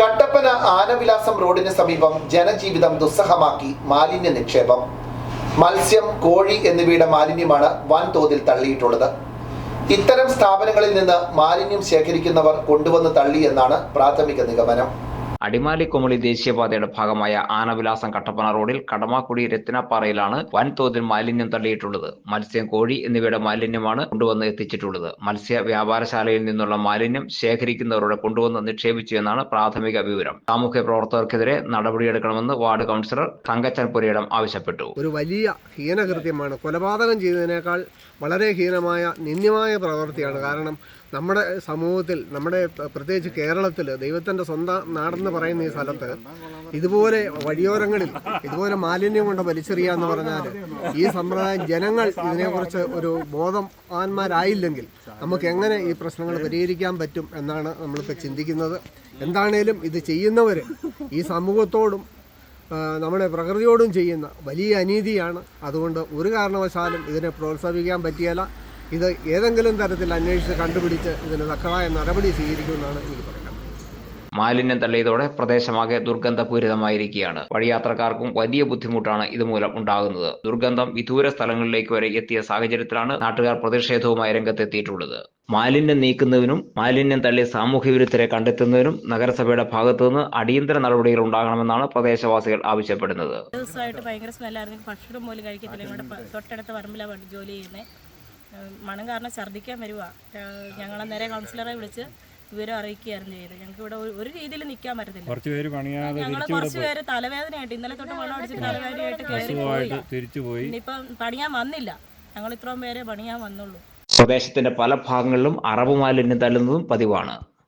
കട്ടപ്പന ആനവിലാസം റോഡിന് സമീപം ജനജീവിതം ദുസ്സഹമാക്കി മാലിന്യ നിക്ഷേപം. മത്സ്യം കോഴി എന്നിവയുടെ മാലിന്യമാണ് വൻതോതിൽ തള്ളിയിട്ടുള്ളത്. ഇത്തരം സ്ഥാപനങ്ങളിൽ നിന്ന് മാലിന്യം ശേഖരിക്കുന്നവർ കൊണ്ടുവന്ന് തള്ളി എന്നാണ് പ്രാഥമിക നിഗമനം. അടിമാലി കുമളി ദേശീയപാതയുടെ ഭാഗമായ ആനവിലാസം കട്ടപ്പന റോഡിൽ കടമാക്കുടി രത്തിനപ്പാറയിലാണ് വൻതോതിൽ മാലിന്യം തള്ളിയിട്ടുള്ളത്. മത്സ്യം കോഴി എന്നിവയുടെ മാലിന്യമാണ് കൊണ്ടുവന്ന് എത്തിച്ചിട്ടുള്ളത്. മത്സ്യ വ്യാപാരശാലയിൽ നിന്നുള്ള മാലിന്യം ശേഖരിക്കുന്നവരുടെ കൊണ്ടുവന്ന് നിക്ഷേപിച്ചു എന്നാണ് പ്രാഥമിക വിവരം. സാമൂഹ്യ പ്രവർത്തകർക്കെതിരെ നടപടിയെടുക്കണമെന്ന് വാർഡ് കൗൺസിലർ തങ്കച്ചൻ പുരയിടം ആവശ്യപ്പെട്ടു. ഒരു വലിയ ഹീനകൃത്യമാണ്. കൊലപാതകം ചെയ്തതിനേക്കാൾ വളരെ ഹീനമായ നിന്ദ്യമായ പ്രവൃത്തിയാണ്. കാരണം നമ്മുടെ സമൂഹത്തിൽ നമ്മുടെ പ്രത്യേകിച്ച് കേരളത്തിൽ ദൈവത്തിന്റെ സ്വന്തം നാടെന്ന് പറയുന്ന ഈ സ്ഥലത്ത് ഇതുപോലെ വഴിയോരങ്ങളിൽ ഇതുപോലെ മാലിന്യം കൊണ്ട് വലിച്ചെറിയുക എന്ന് പറഞ്ഞാൽ ഈ സമ്പ്രദായം ജനങ്ങൾ ഇതിനെക്കുറിച്ച് ഒരു ബോധം ആന്മാരായില്ലെങ്കിൽ നമുക്ക് എങ്ങനെ ഈ പ്രശ്നങ്ങൾ പരിഹരിക്കാൻ പറ്റും എന്നാണ് നമ്മളിപ്പോൾ ചിന്തിക്കുന്നത്. എന്താണേലും ഇത് ചെയ്യുന്നവർ ഈ സമൂഹത്തോടും നമ്മുടെ പ്രകൃതിയോടും ചെയ്യുന്ന വലിയ അനീതിയാണ്. അതുകൊണ്ട് ഒരു കാരണവശാലും ഇതിനെ പ്രോത്സാഹിപ്പിക്കാൻ പറ്റിയല്ല. ഇത് ഏതെങ്കിലും തരത്തിൽ അന്വേഷിച്ച് കണ്ടുപിടിച്ച് ഇതിന് തക്കതായ നടപടി സ്വീകരിക്കുമെന്നാണ് എനിക്ക് പറയുന്നത്. മാലിന്യം തള്ളിയതോടെ പ്രദേശമാകെ ദുർഗന്ധപൂരിതമായിരിക്കുകയാണ്. വഴിയാത്രക്കാർക്കും വലിയ ബുദ്ധിമുട്ടാണ് ഇതുമൂലം ഉണ്ടാകുന്നത്. ദുർഗന്ധം വിദൂര സ്ഥലങ്ങളിലേക്ക് വരെ എത്തിയ സാഹചര്യത്തിലാണ് നാട്ടുകാർ പ്രതിഷേധവുമായി രംഗത്തെത്തിയിട്ടുള്ളത്. മാലിന്യം നീക്കുന്നതിനും മാലിന്യം തള്ളി സാമൂഹ്യ വിരുദ്ധരെ കണ്ടെത്തുന്നതിനും നഗരസഭയുടെ ഭാഗത്തു നിന്ന് അടിയന്തര നടപടികൾ ഉണ്ടാകണമെന്നാണ് പ്രദേശവാസികൾ ആവശ്യപ്പെടുന്നത്. ദിവസമായിട്ട് ഭയങ്കര സ്മെല്ലായിരുന്നു. ഭക്ഷണം പോലും കഴിക്കത്തില്ല. തൊട്ടടുത്ത പറമ്പിലാണ് ജോലി ചെയ്യുന്നത്. മണം കാരണം ഛർദ്ദിക്കാൻ വരുവാ. ഞങ്ങളെ നേരെ കൗൺസിലറെ വിളിച്ച് വിവരം അറിയിക്കുകയായിരുന്നു ചെയ്തത്. ഞങ്ങൾക്ക് ഇവിടെ ഒരു- രീതിയിൽ നിൽക്കാൻ പറ്റത്തില്ല. ഞങ്ങൾ കുറച്ച് പേര് തലവേദനയായിട്ട് ഇന്നലെ തൊട്ട് വെള്ളം അടിച്ചിട്ട് തലവേദനയായിട്ട് കയറി പോയി. ഇനിയിപ്പം പണിയാൻ വന്നില്ല. ഞങ്ങൾ ഇത്രയും പേരെ പണിയാൻ വന്നുള്ളൂ. പ്രദേശത്തിന്റെ പല ഭാഗങ്ങളിലും അറവ് മാലിന്യം തള്ളുന്നതും പതിവാണ്.